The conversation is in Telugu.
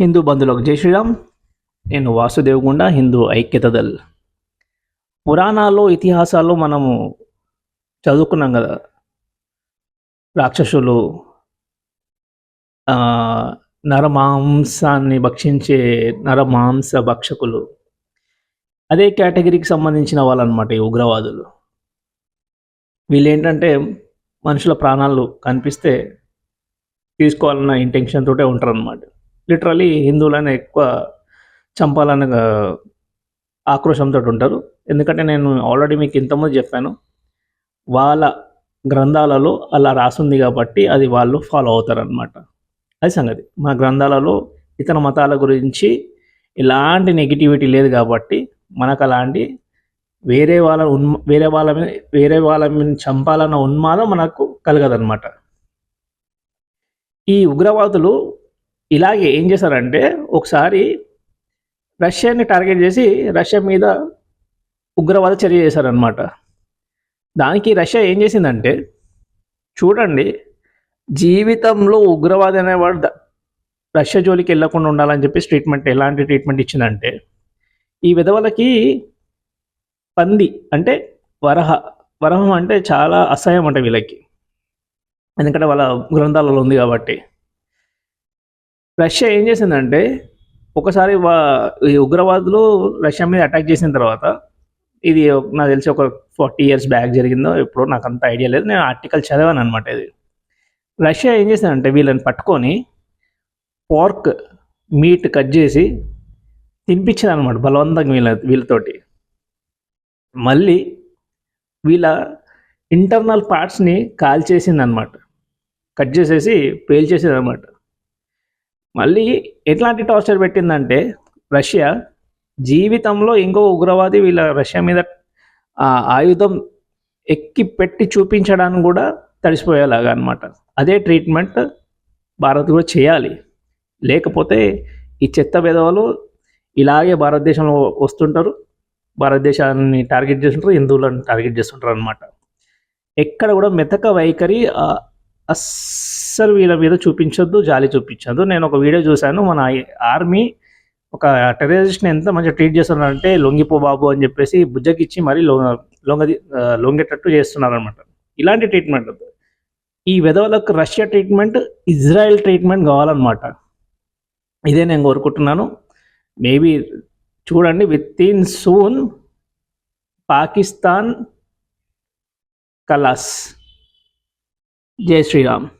హిందూ బంధువులకు జై శ్రీరామ్. నేను వాసుదేవగుండ హిందూ ఐక్యత దళ్ పురాణాల్లో ఇతిహాసాల్లో మనము చదువుకున్నాం కదా. రాక్షసులు నరమాంసాన్ని భక్షించే నరమాంస భక్షకులు. అదే కేటగిరీకి సంబంధించిన వాళ్ళు అనమాట ఈ ఉగ్రవాదులు. వీళ్ళు ఏంటంటే మనుషుల ప్రాణాలు కనిపిస్తే తీసుకోవాలన్న ఇంటెన్షన్ తోటే ఉంటారనమాట లిటరలీ హిందువులనే ఎక్కువ చంపాలన్న ఆక్రోషంతో ఆక్రోశంతో ఉంటారు. ఎందుకంటే నేను ఆల్రెడీ మీకు ఇంతకుముందు చెప్పాను వాళ్ళ గ్రంథాలలో అలా రాసుంది కాబట్టి అది వాళ్ళు ఫాలో అవుతారనమాట అది సంగతి. మా గ్రంథాలలో ఇతర మతాల గురించి ఎలాంటి నెగిటివిటీ లేదు కాబట్టి మనకు అలాంటి వేరే వాళ్ళ ఉన్ వేరే వాళ్ళ మీద వేరే వాళ్ళ మీద చంపాలన్న ఉన్మాదం మనకు కలగదనమాట ఈ ఉగ్రవాదులు ఇలాగే ఏం చేశారంటే ఒకసారి రష్యాని టార్గెట్ చేసి రష్యా మీద ఉగ్రవాద చర్య చేశారనమాట దానికి రష్యా ఏం చేసిందంటే చూడండి జీవితంలో ఉగ్రవాది అనేవాడు రష్యా జోలికి వెళ్ళకుండా ఉండాలని చెప్పేసి ట్రీట్మెంట్ ఎలాంటి ట్రీట్మెంట్ ఇచ్చిందంటే ఈ విధవలకి పంది అంటే వరహ వరహం అంటే చాలా అసహ్యం అంట వీళ్ళకి. ఎందుకంటే వాళ్ళ గ్రంథాలలో ఉంది కాబట్టి. రష్యా ఏం చేసిందంటే ఒకసారి వా- ఈ ఉగ్రవాదులు రష్యా మీద అటాక్ చేసిన తర్వాత ఇది నాకు తెలిసి ఒక ఫార్టీ ఇయర్స్ బ్యాక్ జరిగిందో ఎప్పుడో నాకు అంత ఐడియా లేదు. నేను ఆర్టికల్ చదివాను అనమాట ఇది. రష్యా ఏం చేసిందంటే వీళ్ళని పట్టుకొని పోర్క్ మీట్ కట్ చేసి తినిపించింది అనమాట బలవంతంగా వీళ్ళ వీళ్ళతోటి. మళ్ళీ వీళ్ళ ఇంటర్నల్ పార్ట్స్ని కాల్చేసింది అనమాట కట్ చేసేసి పేల్చేసింది అనమాట మళ్ళీ ఎట్లాంటి టార్చర్ పెట్టిందంటే రష్యా జీవితంలో ఇంకో ఉగ్రవాది వీళ్ళ రష్యా మీద ఆ ఆయుధం ఎక్కి పెట్టి చూపించడానికి కూడా తడిసిపోయేలాగా అనమాట అదే ట్రీట్మెంట్ భారత్ కూడా చేయాలి. లేకపోతే ఈ చెత్త విధవలు ఇలాగే భారతదేశంలో వస్తుంటారు. భారతదేశాన్ని టార్గెట్ చేస్తుంటారు. హిందువులను టార్గెట్ చేస్తుంటారు అనమాట ఎక్కడ కూడా మెతక వైఖరి అస్సలు వీళ్ళ మీద చూపించొద్దు జాలి చూపించొద్దు. నేను ఒక వీడియో చూశాను మన ఆర్మీ ఒక టెర్రరిస్ట్ని ఎంత మంచిగా ట్రీట్ చేస్తున్నారంటే లొంగిపో బాబు అని చెప్పేసి బుజ్జకిచ్చి మరీ లొంగ లొంగది లొంగేటట్టు చేస్తున్నారు అనమాట ఇలాంటి ట్రీట్మెంట్ ఈ విధవలకు రష్యా ట్రీట్మెంట్ ఇజ్రాయెల్ ట్రీట్మెంట్ కావాలన్నమాట. ఇదే నేను కోరుకుంటున్నాను. మేబీ చూడండి విత్ ఇన్ సూన్ పాకిస్తాన్ కలాస్. Jai Shri Ram.